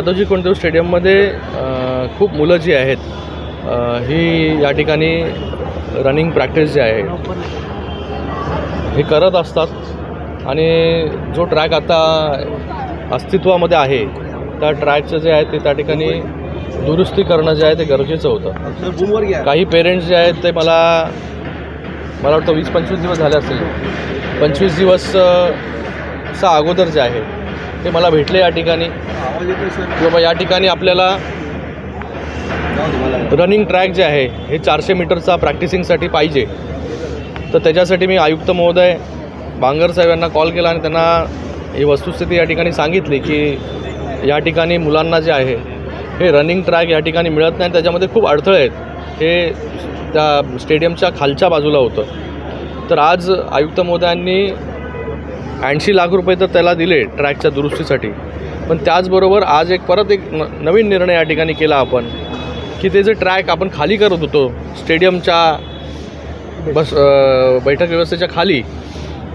दादोजी कोंडदेव स्टेडियममध्ये खूप मुलं जी आहेत ही या ठिकाणी रनिंग प्रॅक्टिस जी आहे हे करत असतात. आणि जो ट्रॅक आता अस्तित्वामध्ये आहे त्या ट्रॅकचं जे आहे ते त्या ठिकाणी दुरुस्ती करणं जे आहे ते गरजेचं होतं. काही पेरेंट्स जे आहेत ते मला मला वाटतं वीस पंचवीस दिवस झाले असतील. पंचवीस दिवसचा अगोदर जे आहे ते मला भेटले या ठिकाणी. किंवा या ठिकाणी आपल्याला रनिंग ट्रॅक जे आहे हे चारशे मीटरचा प्रॅक्टिसिंगसाठी पाहिजे. तर त्याच्यासाठी मी आयुक्त महोदय बांगर साहेब यांना कॉल केला आणि त्यांना ही वस्तुस्थिती या ठिकाणी सांगितली की या ठिकाणी मुलांना जे आहे हे रनिंग ट्रॅक या ठिकाणी मिळत नाही. त्याच्यामध्ये खूप अडथळे आहेत. हे त्या स्टेडियमच्या खालच्या बाजूला होतं. तर आज आयुक्त महोदयांनी ऐंशी लाख रुपये तर त्याला दिले ट्रॅकच्या दुरुस्तीसाठी. पण त्याचबरोबर आज एक परत एक न नवीन निर्णय या ठिकाणी केला आपण की ते जे ट्रॅक आपण खाली करत होतो स्टेडियमच्या बस बैठक व्यवस्थेच्या खाली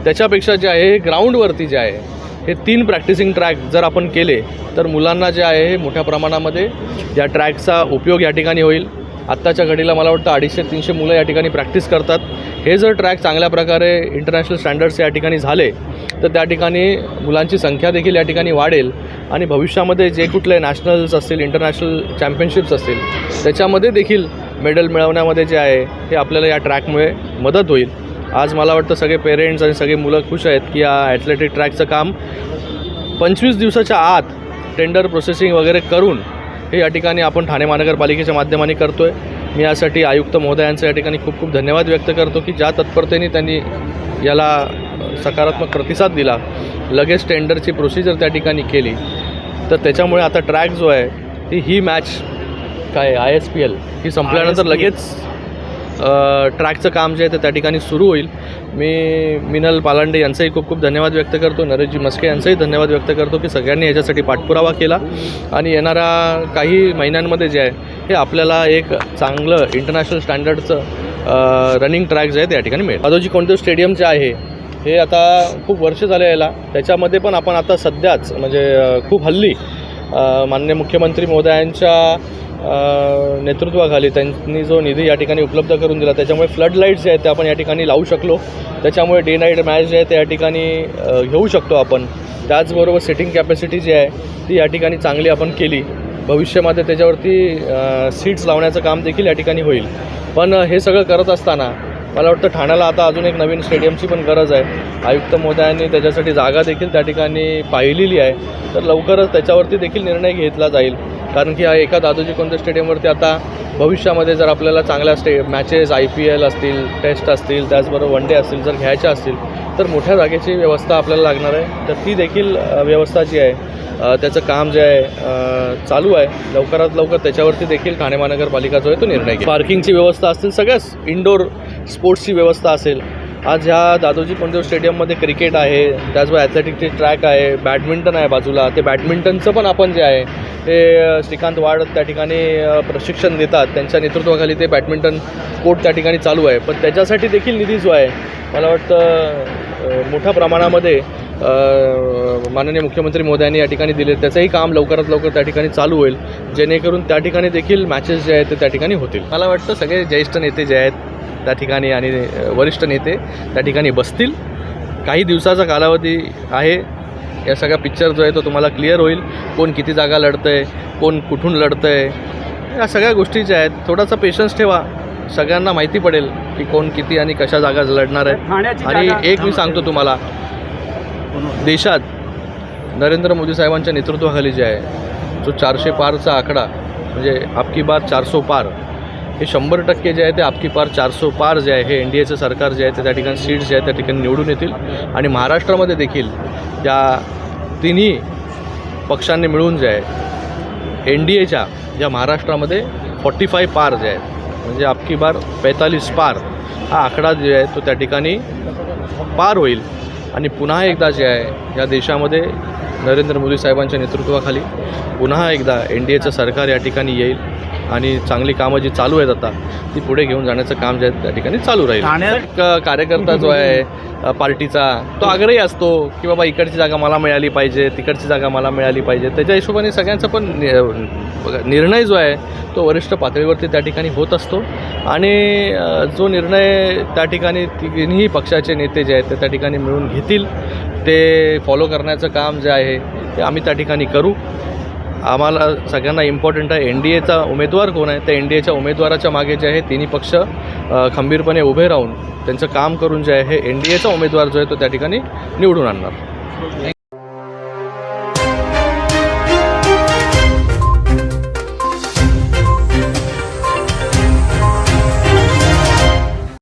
त्याच्यापेक्षा जे आहे हे ग्राउंडवरती जे आहे हे तीन प्रॅक्टिसिंग ट्रॅक जर आपण केले तर मुलांना जे आहे हे मोठ्या प्रमाणामध्ये या ट्रॅकचा उपयोग या ठिकाणी होईल. आत्ताच्या घडीला मला वाटतं अडीचशे तीनशे मुलं या ठिकाणी प्रॅक्टिस करतात. हे जर ट्रॅक चांगल्या प्रकारे इंटरनॅशनल स्टँडर्ड्स या ठिकाणी झाले तर त्या ठिकाणी मुलांची संख्या देखील या ठिकाणी वाढेल आणि भविष्यामध्ये जे कुठले नॅशनल्स असतील इंटरनॅशनल चॅम्पियनशिप्स असतील त्याच्यामध्ये देखील मेडल मिळवण्यामध्ये जे आहे हे आपल्याला या ट्रॅकमुळे मदत होईल. आज मला वाटतं सगळे पेरेंट्स आणि सगळे मुलं खुश आहेत की या ॲथलेटिक ट्रॅकचं काम पंचवीस दिवसाच्या आत टेंडर प्रोसेसिंग वगैरे करून हे या ठिकाणी आपण ठाणे महानगरपालिकेच्या माध्यमाने करतो आहे मी यासाठी आयुक्त महोदयांचं या ठिकाणी खूप खूप धन्यवाद व्यक्त करतो की ज्या तत्परतेने त्यांनी याला सकारात्मक प्रतिसाद दिला लगेच टेंडरची प्रोसिजर त्या ठिकाणी केली. तर त्याच्यामुळे आता ट्रॅक जो आहे ती ही मॅच काय आय एस पी एल ही संपल्यानंतर लगेच ट्रॅकचं काम जे आहे ते त्या ठिकाणी सुरू होईल. मी मिनल पालांडे यांचाही खूप खूप धन्यवाद व्यक्त करतो. नरेशजी मस्के यांचाही धन्यवाद व्यक्त करतो की सगळ्यांनी याच्यासाठी पाठपुरावा केला. आणि येणाऱ्या काही महिन्यांमध्ये जे आहे हे आपल्याला एक चांगलं इंटरनॅशनल स्टँडर्डचं रनिंग ट्रॅक जे आहे त्या ठिकाणी मिळेल. दादोजी कोणते स्टेडियम जे आहे हे आता खूप वर्ष झाले याला. त्याच्यामध्ये पण आपण आता सध्याच म्हणजे खूप हल्ली मान्य माननीय मुख्यमंत्री महोदयांच्या नेतृत्वाखाली त्यांनी जो निधी या ठिकाणी उपलब्ध करून दिला त्याच्यामुळे फ्लड लाईट्स जे आहेत ते आपण या ठिकाणी लावू शकलो. त्याच्यामुळे डे नाईट मॅच जे आहे ते या ठिकाणी घेऊ शकतो आपण. त्याचबरोबर सिटिंग कॅपॅसिटी जी आहे ती या ठिकाणी चांगली आपण केली. भविष्यामध्ये त्याच्यावरती सीट्स लावण्याचं काम देखील या ठिकाणी होईल. पण हे सगळं करत असताना मला वाटतं ठाण्याला आता अजून एक नवीन स्टेडियमची पण गरज आहे. आयुक्त महोदयांनी त्याच्यासाठी जागा देखील त्या ठिकाणी पाहिलेली आहे. तर लवकरच त्याच्यावरती देखील निर्णय घेतला जाईल. कारण की हा एका दादोजी कोणत्या स्टेडियमवरती आता भविष्यामध्ये जर आपल्याला चांगल्या स्टे मॅचेस आय पी एल असतील टेस्ट असतील त्याचबरोबर वन डे असतील जर घ्यायच्या असतील तर मोठ्या जागेची व्यवस्था आपल्याला लागणार आहे. तर ती देखील व्यवस्था जी आहे त्याचं काम जे आहे चालू आहे. लवकरात लवकर त्याच्यावरती देखील ठाणे महानगरपालिका जो आहे तो निर्णय घेईल. पार्किंगची व्यवस्था असतील सगळ्याच इंडोर स्पोर्ट्सची व्यवस्था असेल. आज ह्या दादोजी कोंडदेव स्टेडियममध्ये क्रिकेट आहे त्याचबरोबर ॲथलेटिकचे ट्रॅक आहे बॅडमिंटन आहे बाजूला. ते बॅडमिंटनचं पण आपण जे आहे ते श्रीकांत वाड त्या ठिकाणी प्रशिक्षण देतात. त्यांच्या नेतृत्वाखाली ते बॅडमिंटन कोर्ट त्या ठिकाणी चालू आहे. पण त्याच्यासाठी देखील निधी जो आहे मला वाटतं मोठ्या प्रमाणामध्ये माननीय मुख्यमंत्री मोदयांनी या ठिकाणी दिले त्याचंही काम लवकरात लवकर त्या ठिकाणी चालू होईल. जेणेकरून त्या ठिकाणी देखील मॅचेस जे आहेत ते त्या ठिकाणी होतील. मला वाटतं सगळे ज्येष्ठ नेते जे आहेत त्या ठिकाणी आणि वरिष्ठ नेते त्या ठिकाणी बसतील. काही दिवसाचा कालावधी आहे. या सगळा पिक्चर जो आहे तो तुम्हाला क्लिअर होईल. कोण किती जागा लढतं आहे कोण कुठून लढतं आहे या सगळ्या गोष्टी ज्या आहेत. थोडासा पेशन्स ठेवा. सगळ्यांना माहिती पडेल की कोण किती आणि कशा जागा लढणार आहे आणि एक मी सांगतो तुम्हाला. देशात नरेंद्र मोदी साहेबांच्या नेतृत्वाखाली जे आहे जो चारशे पारचा आकडा म्हणजे आपकी बार चारसो पार हे शंभर टक्के जे आहे ते आपकी पार चारसो पार जे आहे हे एन डी एचं सरकार जे आहे ते त्या ठिकाणी सीट्स जे आहेत त्या ठिकाणी निवडून येतील. आणि महाराष्ट्रामध्ये देखील त्या तिन्ही पक्षांनी मिळून जे आहे एन डी एच्या या महाराष्ट्रामध्ये फॉर्टी फाय पार जे आहेत म्हणजे आपकी बार पैतालीस पार हा आकडा जे आहे तो त्या ठिकाणी पार होईल. आणि पुन्हा एकदा जे आहे या देशामध्ये नरेंद्र मोदी साहेबांच्या नेतृत्वाखाली पुन्हा एकदा एन डी एचं सरकार या ठिकाणी येईल. आणि चांगली कामं जी चालू आहेत आता ती पुढे घेऊन जाण्याचं काम जे आहे त्या ठिकाणी चालू राहील. कार्यकर्ता जो आहे पार्टीचा तो आग्रही असतो की बाबा इकडची जागा मला मिळाली पाहिजे तिकडची जागा मला मिळाली पाहिजे. त्याच्या हिशोबाने सगळ्यांचा पण नि- निर्णय जो आहे तो वरिष्ठ पातळीवरती त्या ठिकाणी होत असतो. आणि जो निर्णय त्या ठिकाणी तिन्ही पक्षाचे नेते जे आहेत ते त्या ठिकाणी मिळून घेतील ते फॉलो करण्याचं काम जे आहे ते आम्ही त्या ठिकाणी करू. आम्हाला सगळ्यांना इम्पॉर्टंट आहे. एन डी एचा उमेदवार कोण आहे? त्या एन डी एच्या उमेदवाराच्या मागे जे आहे तिन्ही पक्ष खंबीरपणे उभे राहून त्यांचं काम करून जे आहे एन डी एचा उमेदवार जो आहे तो त्या ठिकाणी निवडून आणणार.